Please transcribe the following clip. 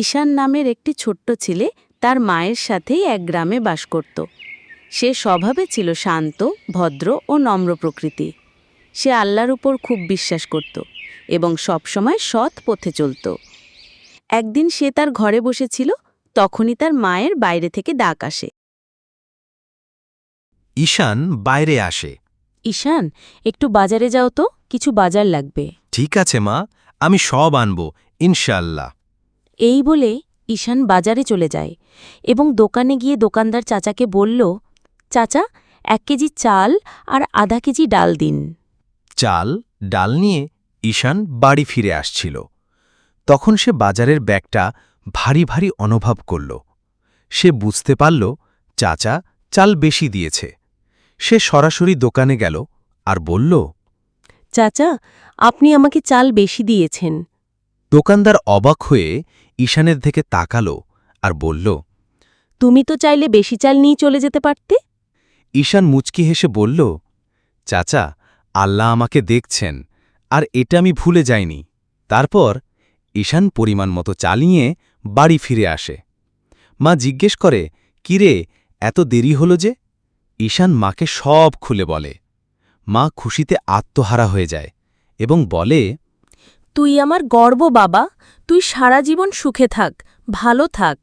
ঈশান নামের একটি ছোট্ট ছেলে তার মায়ের সাথেই এক গ্রামে বাস করত। সে স্বভাবে ছিল শান্ত ভদ্র ও নম্র প্রকৃতি সে আল্লাহর উপর খুব বিশ্বাস করত এবং সবসময় সৎ পথে চলত। একদিন সে তার ঘরে বসেছিল তখনই তার মায়ের বাইরে থেকে ডাক আসে। ঈশান বাইরে আসে। ঈশান একটু বাজারে যাও তো কিছু বাজার লাগবে। ঠিক আছে মা আমি সব আনব ইনশাল্লাহ এই বলে ঈশান বাজারে চলে যায় এবং দোকানে গিয়ে দোকানদার চাচাকে বলল চাচা এক কেজি চাল আর আধা কেজি ডাল দিন। চাল ডাল নিয়ে ঈশান বাড়ি ফিরে আসছিল। তখন সে বাজারের ব্যাগটা ভারী ভারী অনুভব করল। সে বুঝতে পারল চাচা চাল বেশি দিয়েছে। সে সরাসরি দোকানে গেল আর বলল চাচা আপনি আমাকে চাল বেশি দিয়েছেন। দোকানদার অবাক হয়ে ঈশানের দিকে তাকালো আর বলল তুমি তো চাইলে বেশি চাল নিয়ে চলে যেতে পারতে। ঈশান মুচকি হেসে বলল চাচা আল্লাহ আমাকে দেখছেন আর এটা আমি ভুলে যাইনি। তারপর ঈশান পরিমাণ মতো চাল নিয়ে বাড়ি ফিরে আসে। মা জিজ্ঞেস করে কিরে এত দেরি হলো যে? ঈশান মাকে সব খুলে বলে। মা খুশিতে আত্মহারা হয়ে যায় এবং বলে তুই আমার গর্ব বাবা তুই সারা জীবন সুখে থাক ভালো থাক।